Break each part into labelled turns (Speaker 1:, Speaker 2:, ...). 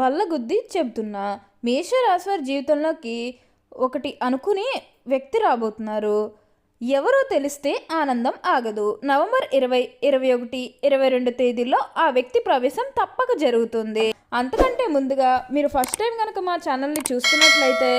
Speaker 1: బల్లగుద్ది చెబుతున్నా. మేషరాశి వారి జీవితంలోకి ఒకటి అనుకునే వ్యక్తి రాబోతున్నారు. ఎవరో తెలిస్తే ఆనందం ఆగదు. నవంబర్ ఇరవై ఇరవై ఒకటి ఇరవై రెండు తేదీల్లో ఆ వ్యక్తి ప్రవేశం తప్పక జరుగుతుంది. అంతకంటే ముందుగా మీరు ఫస్ట్ టైం కనుక మా ఛానల్ని చూస్తున్నట్లయితే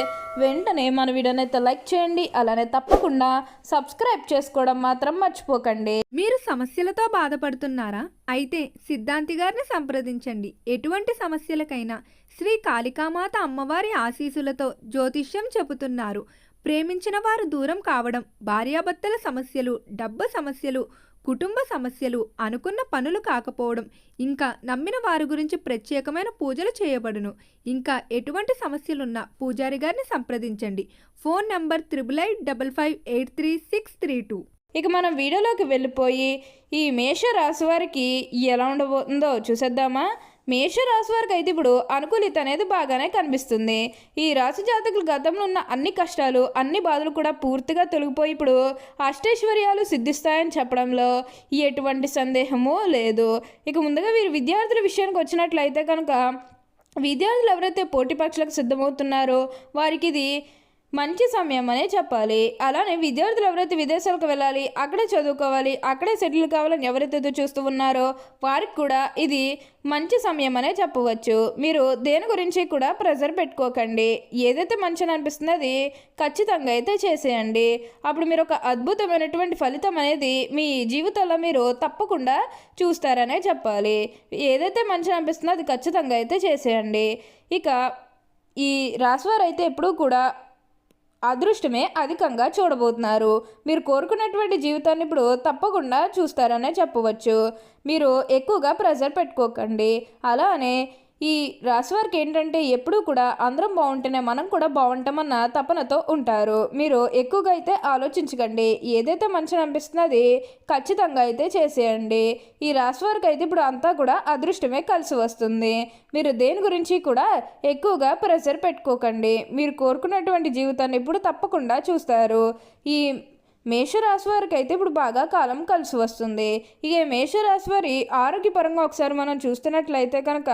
Speaker 1: వెంటనే మన వీడియోని అయితే లైక్ చేయండి. అలానే తప్పకుండా సబ్స్క్రైబ్ చేసుకోవడం మాత్రం మర్చిపోకండి.
Speaker 2: మీరు సమస్యలతో బాధపడుతున్నారా? అయితే సిద్ధాంతి గారిని సంప్రదించండి. ఎటువంటి సమస్యలకైనా శ్రీ కాళికామాత అమ్మవారి ఆశీసులతో జ్యోతిష్యం చెబుతున్నారు. ప్రేమించిన వారు దూరం కావడం భార్యాభర్తల సమస్యలు డబ్బు సమస్యలు కుటుంబ సమస్యలు అనుకున్న పనులు కాకపోవడం ఇంకా నమ్మిన వారి గురించి ప్రత్యేకమైన పూజలు చేయబడును. ఇంకా ఎటువంటి సమస్యలున్నా పూజారి గారిని సంప్రదించండి. Phone number triple eight double five eight three six three two.
Speaker 1: ఇక మనం వీడియోలోకి వెళ్ళిపోయి ఈ మేష రాశి వారికి ఎలా ఉండబోతుందో చూసేద్దామా? మేషరాశి వారికి అయితే ఇప్పుడు అనుకూలిత అనేది బాగానే కనిపిస్తుంది. ఈ రాశి జాతకులు గతంలో ఉన్న అన్ని కష్టాలు అన్ని బాధలు కూడా పూర్తిగా తొలగిపోయి ఇప్పుడు అష్టైశ్వర్యాలు సిద్ధిస్తాయని చెప్పడంలో ఎటువంటి సందేహము లేదు. ఇక ముందుగా వీరు విద్యార్థుల విషయానికి వచ్చినట్లయితే కనుక విద్యార్థులు ఎవరైతే పోటీ పరీక్షలకు సిద్ధమవుతున్నారో వారికి ఇది మంచి సమయం అనే చెప్పాలి. అలానే విద్యార్థులు ఎవరైతే విదేశాలకు వెళ్ళాలి అక్కడే చదువుకోవాలి అక్కడే సెటిల్ కావాలని ఎవరైతే ఎదురు చూస్తూ ఉన్నారో వారికి కూడా ఇది మంచి సమయం అనే చెప్పవచ్చు. మీరు దేని గురించి కూడా ప్రెజర్ పెట్టుకోకండి. ఏదైతే మంచిని అనిపిస్తుందో అది ఖచ్చితంగా అయితే చేసేయండి. అప్పుడు మీరు ఒక అద్భుతమైనటువంటి ఫలితం అనేది మీ జీవితంలో మీరు తప్పకుండా చూస్తారనే చెప్పాలి. ఏదైతే మంచిని అనిపిస్తుందో అది ఖచ్చితంగా అయితే చేసేయండి. ఇక ఈ రాశివారు అయితే ఎప్పుడూ కూడా అదృష్టమే అధికంగా చూడబోతున్నారు. మీరు కోరుకున్నటువంటి జీవితాన్ని ఇప్పుడు తప్పకుండా చూస్తారనే చెప్పవచ్చు. మీరు ఎక్కువగా ప్రెజర్ పెట్టుకోకండి. అలానే ఈ రాశి వారికి ఏంటంటే ఎప్పుడూ కూడా అందరం బాగుంటేనే మనం కూడా బాగుంటామన్న తపనతో ఉంటారు. మీరు ఎక్కువగా అయితే ఆలోచించకండి. ఏదైతే మంచిని అనిపిస్తుందో అది ఖచ్చితంగా అయితే చేసేయండి. ఈ రాశి వారికి అయితే ఇప్పుడు అంతా కూడా అదృష్టమే కలిసి వస్తుంది. మీరు దేని గురించి కూడా ఎక్కువగా ప్రెషర్ పెట్టుకోకండి. మీరు కోరుకున్నటువంటి జీవితాన్ని ఇప్పుడు తప్పకుండా చూస్తారు. ఈ మేషరాశి వారికి అయితే ఇప్పుడు బాగా కాలం కలిసి వస్తుంది. ఇక మేషరాశి వారి ఆరోగ్యపరంగా ఒకసారి మనం చూస్తున్నట్లయితే కనుక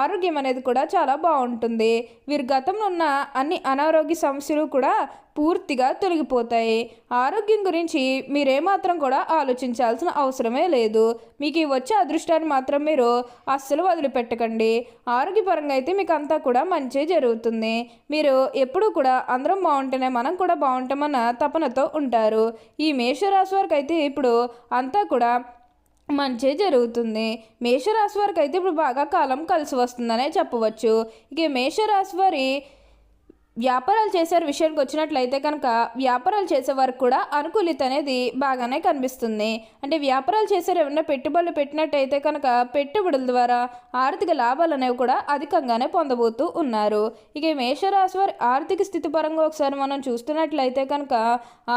Speaker 1: ఆరోగ్యం అనేది కూడా చాలా బాగుంటుంది. వీరి గతంలో ఉన్న అన్ని అనారోగ్య సమస్యలు కూడా పూర్తిగా తొలగిపోతాయి. ఆరోగ్యం గురించి మీరేమాత్రం కూడా ఆలోచించాల్సిన అవసరమే లేదు. మీకు ఈ వచ్చే అదృష్టాన్ని మాత్రం మీరు అస్సలు వదిలిపెట్టకండి. ఆరోగ్యపరంగా అయితే మీకు అంతా కూడా మంచి జరుగుతుంది. మీరు ఎప్పుడూ కూడా అందరం బాగుంటేనే మనం కూడా బాగుంటామన్న తపనతో ఉంటారు. ఈ మేషరాశి వారికి అయితే ఇప్పుడు అంతా కూడా మంచి జరుగుతుంది. మేషరాశి వారికి అయితే ఇప్పుడు బాగా కాలం కలిసి వస్తుందనే చెప్పవచ్చు. ఇక మేషరాశి వారి వ్యాపారాలు చేసే విషయానికి వచ్చినట్లయితే కనుక వ్యాపారాలు చేసే వారికి కూడా అనుకూలిత అనేది బాగానే కనిపిస్తుంది. అంటే వ్యాపారాలు చేసే ఏమైనా పెట్టుబడులు పెట్టినట్టయితే కనుక పెట్టుబడుల ద్వారా ఆర్థిక లాభాలు అనేవి కూడా అధికంగానే పొందబోతూ ఉన్నారు. ఇక మేషరాశి వారి ఆర్థిక స్థితి పరంగా ఒకసారి మనం చూస్తున్నట్లయితే కనుక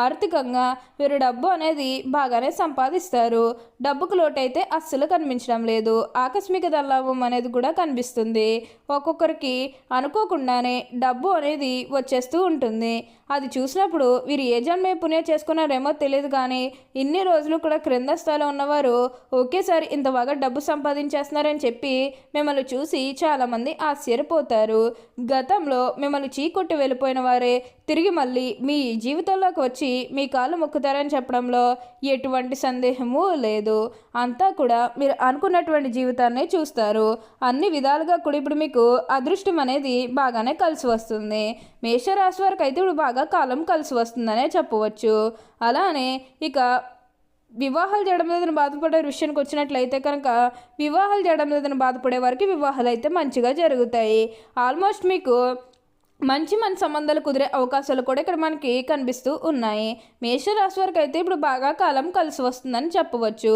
Speaker 1: ఆర్థికంగా వీరు డబ్బు అనేది బాగానే సంపాదిస్తారు. డబ్బుకు లోటైతే అస్సలు కనిపించడం లేదు. ఆకస్మిక దల్లాభం అనేది కూడా కనిపిస్తుంది. ఒక్కొక్కరికి అనుకోకుండానే డబ్బు అనేది వచ్చేస్తూ ఉంటుంది. అది చూసినప్పుడు వీరు ఏ జన్మే పుణ్యం చేసుకున్నారేమో తెలియదు కానీ ఇన్ని రోజులు కూడా క్రింద స్థాయిలో ఉన్నవారు ఒకేసారి ఇంత బాగా డబ్బు సంపాదించేస్తున్నారని చెప్పి మిమ్మల్ని చూసి చాలామంది ఆశ్చర్యపోతారు. గతంలో మిమ్మల్ని చీకొట్టి వెళ్ళిపోయిన వారే తిరిగి మళ్ళీ మీ జీవితంలోకి వచ్చి మీ కాళ్ళు మొక్కుతారని చెప్పడంలో ఎటువంటి సందేహము లేదు. అంతా కూడా మీరు అనుకున్నటువంటి జీవితాన్ని చూస్తారు. అన్ని విధాలుగా కూడా ఇప్పుడు మీకు అదృష్టం అనేది బాగానే కలిసి వస్తుంది. మేషరాశి వారికి అయితే ఇప్పుడు బాగా కాలం కలిసి వస్తుందనే చెప్పవచ్చు. అలానే ఇక వివాహాలు చేయడం లేదని బాధపడే విషయానికి వచ్చినట్లయితే కనుక వివాహాలు చేయడం లేదని బాధపడే వారికి వివాహాలు అయితే మంచిగా జరుగుతాయి. ఆల్మోస్ట్ మీకు మంచి మంచి సంబంధాలు కుదిరే అవకాశాలు కూడా ఇక్కడ మనకి కనిపిస్తూ ఉన్నాయి. మేషరాశి వారికి అయితే ఇప్పుడు బాగా కాలం కలిసి వస్తుందని చెప్పవచ్చు.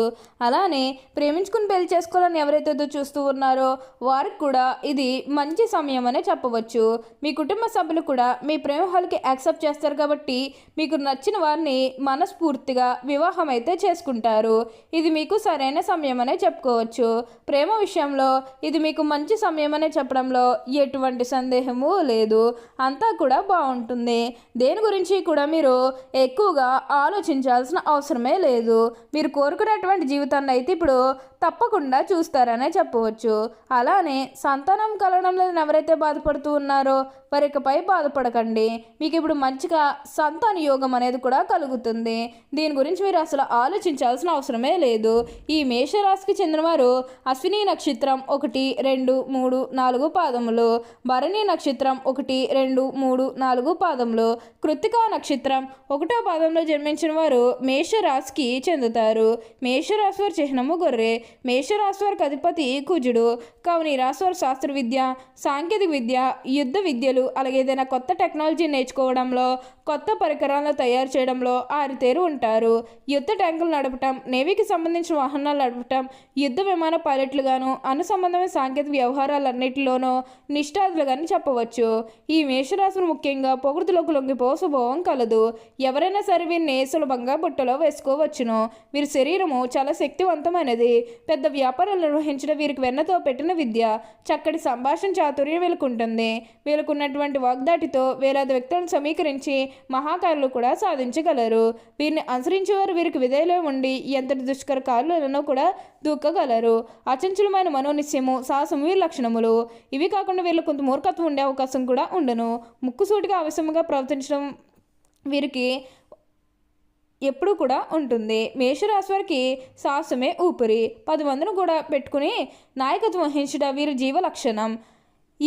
Speaker 1: అలానే ప్రేమించుకుని పెళ్ళి చేసుకోవాలని ఎవరైతే ఎదురు చూస్తూ ఉన్నారో వారికి కూడా ఇది మంచి సమయం అనే చెప్పవచ్చు. మీ కుటుంబ సభ్యులు కూడా మీ ప్రేమ హాల్కి యాక్సెప్ట్ చేస్తారు కాబట్టి మీకు నచ్చిన వారిని మనస్ఫూర్తిగా వివాహం అయితే చేసుకుంటారు. ఇది మీకు సరైన సమయం అనే చెప్పుకోవచ్చు. ప్రేమ విషయంలో ఇది మీకు మంచి సమయం అనే చెప్పడంలో ఎటువంటి సందేహము లేదు. అంతా కూడా బాగుంటుంది. దేని గురించి కూడా మీరు ఎక్కువగా ఆలోచించాల్సిన అవసరమే లేదు. మీరు కోరుకునేటువంటి జీవితాన్ని అయితే ఇప్పుడు తప్పకుండా చూస్తారనే చెప్పవచ్చు. అలానే సంతానం కలగడం లేదని ఎవరైతే బాధపడుతూ ఉన్నారో వారి ఇకపై బాధపడకండి. మీకు ఇప్పుడు మంచిగా సంతాన యోగం అనేది కూడా కలుగుతుంది. దీని గురించి మీరు అసలు ఆలోచించాల్సిన అవసరమే లేదు. ఈ మేషరాశికి చెందినవారు అశ్విని నక్షత్రం ఒకటి రెండు మూడు నాలుగు పాదములు. భరణి నక్షత్రం ఒకటి రెండు మూడు నాలుగు పాదములు. కృత్తికా నక్షత్రం ఒకటో పాదంలో జన్మించిన వారు మేషరాశికి చెందుతారు. మేషరాశి వారి చిహ్నము గొర్రె. మేషరాశి వారికి అధిపతి కుజుడు. కావున ఈ రాశి వారు శాస్త్ర విద్య సాంకేతిక విద్య యుద్ధ విద్యలు అలాగే ఏదైనా కొత్త టెక్నాలజీ నేర్చుకోవడంలో కొత్త పరికరాలను తయారు చేయడంలో ఆరితేరు ఉంటారు. యుద్ధ ట్యాంకులు నడపటం నేవీకి సంబంధించిన వాహనాలు నడపటం యుద్ధ విమాన పైలట్లుగాను అను సంబంధమైన సాంకేతిక వ్యవహారాలన్నింటిలోనూ నిష్ఠాతులుగాని చెప్పవచ్చు. ఈ మేషరాశులు ముఖ్యంగా పొగుడుతులకు లొంగిపో స్వభావం కలదు. ఎవరైనా సరే వీరిని సులభంగా బుట్టలో వేసుకోవచ్చును. వీరి శరీరము చాలా శక్తివంతమైనది. పెద్ద వ్యాపారాలు నిర్వహించడం వీరికి వెన్నతో పెట్టిన విద్య చక్కటి సంభాషణ చాతుర్యం వీళ్ళకుంటుంది. వీళ్ళకున్నటువంటి వాగ్దాటితో వేలాది వ్యక్తులను సమీకరించి మహాకారులు కూడా సాధించగలరు. వీరిని అనుసరించేవారు వీరికి విధేయులై ఉండి ఎంతటి దుష్కర కారులను కూడా దూకగలరు. అచంచలమైన మనోనిశ్యము సాహసము వీరి లక్షణములు. ఇవి కాకుండా వీళ్ళు కొంత మూర్ఖత్వం ఉండే అవకాశం కూడా ఉండను. ముక్కుసూటిగా ఆవశ్యముగా ప్రవర్తించడం వీరికి ఎప్పుడు కూడా ఉంటుంది. మేషరాశి వారికి సాహసమే ఊపిరి. పది మందిని కూడా పెట్టుకుని నాయకత్వం వహించడం వీరి జీవ లక్షణం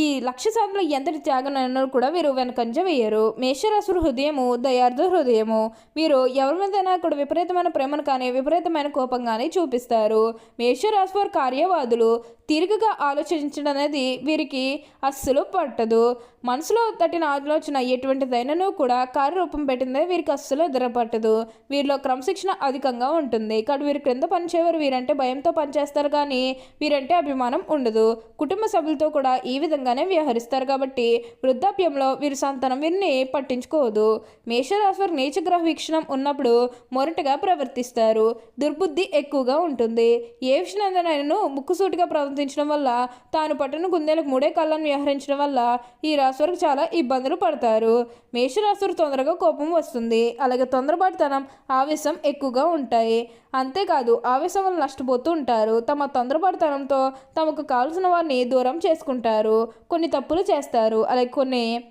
Speaker 1: ఈ లక్ష్య సాధనలో ఎంతటి త్యాగం కూడా వీరు వెనకంజ వేయరు. మేషరాశుల హృదయము దయార్థ హృదయము. వీరు ఎవరి మీదైనా కూడా విపరీతమైన ప్రేమను కానీ విపరీతమైన కోపం కానీ చూపిస్తారు. మేషరాశి వారు కార్యవాదులు. తీరికగా ఆలోచించడం అనేది వీరికి అస్సలు పట్టదు. మనసులో తట్టిన ఆలోచన ఎటువంటిదైనను కూడా కార్యరూపం పెట్టిందే వీరికి అస్సలు ఎదురపట్టదు. వీరిలో క్రమశిక్షణ అధికంగా ఉంటుంది. కాబట్టి వీరి క్రింద పనిచేవారు వీరంటే భయంతో పనిచేస్తారు కానీ వీరంటే అభిమానం ఉండదు. కుటుంబ సభ్యులతో కూడా ఈ విధంగా విధంగానే వ్యవహరిస్తారు కాబట్టి వృద్ధాప్యంలో వీరి సంతానం వీరిని పట్టించుకోదు. మేషరాశి వారు నీచగ్రహ వీక్షణం ఉన్నప్పుడు మొరటగా ప్రవర్తిస్తారు. దుర్బుద్ధి ఎక్కువగా ఉంటుంది. ఏ విషయంలోనైనా ముక్కుసూటిగా ప్రవర్తించడం వల్ల తాను పట్టిన గుండెలకు మూడే కళ్ళను వ్యవహరించడం వల్ల ఈ రాశి వారికి చాలా ఇబ్బందులు పడతారు. మేషరాశి తొందరగా కోపం వస్తుంది. అలాగే తొందరపాటుతనం ఆవేశం ఎక్కువగా ఉంటాయి. అంతేకాదు ఆవేశం వల్ల నష్టపోతూ ఉంటారు. తమ తొందరపాటుతనంతో తమకు కావలసిన వారిని దూరం చేసుకుంటారు. కొన్ని తప్పులు చేస్తారు. అలాగే కొన్ని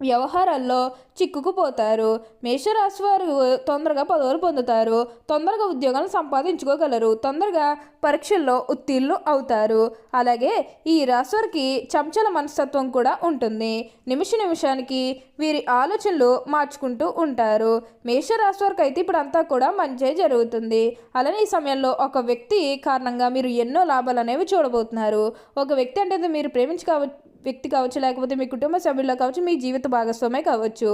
Speaker 1: వ్యవహారాల్లో చిక్కుకుపోతారు. మేషరాశి వారు తొందరగా పదవులు పొందుతారు. తొందరగా ఉద్యోగాలను సంపాదించుకోగలరు. తొందరగా పరీక్షల్లో ఉత్తీర్ణులు అవుతారు. అలాగే ఈ రాశి వారికి చంచల మనస్తత్వం కూడా ఉంటుంది. నిమిష నిమిషానికి వీరి ఆలోచనలు మార్చుకుంటూ ఉంటారు. మేషరాశి వారికి అయితే ఇప్పుడు అంతా కూడా మంచి జరుగుతుంది. అలానే ఈ సమయంలో ఒక వ్యక్తి కారణంగా మీరు ఎన్నో లాభాలు అనేవి చూడబోతున్నారు. ఒక వ్యక్తి అంటే మీరు ప్రేమించుకోవచ్చు వ్యక్తి కావచ్చు లేకపోతే మీ కుటుంబ సభ్యుల్లో కావచ్చు మీ జీవిత భాగస్వామే కావచ్చు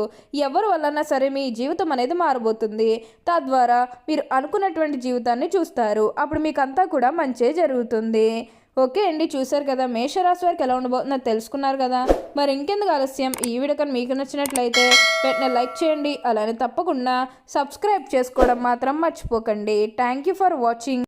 Speaker 1: ఎవరి వల్లన్నా సరే మీ జీవితం అనేది మారబోతుంది. తద్వారా మీరు అనుకున్నటువంటి జీవితాన్ని చూస్తారు. అప్పుడు మీకు అంతా కూడా మంచే జరుగుతుంది. ఓకే అండి చూసారు కదా మేషరాశి వారికి ఎలా ఉండబోతుందో తెలుసుకున్నారు కదా. మరి ఇంకెందుకు ఆలస్యం? ఈ వీడియో కానీ మీకు నచ్చినట్లయితే వెంటనే లైక్ చేయండి. అలానే తప్పకుండా సబ్స్క్రైబ్ చేసుకోవడం మాత్రం మర్చిపోకండి. Thank you for watching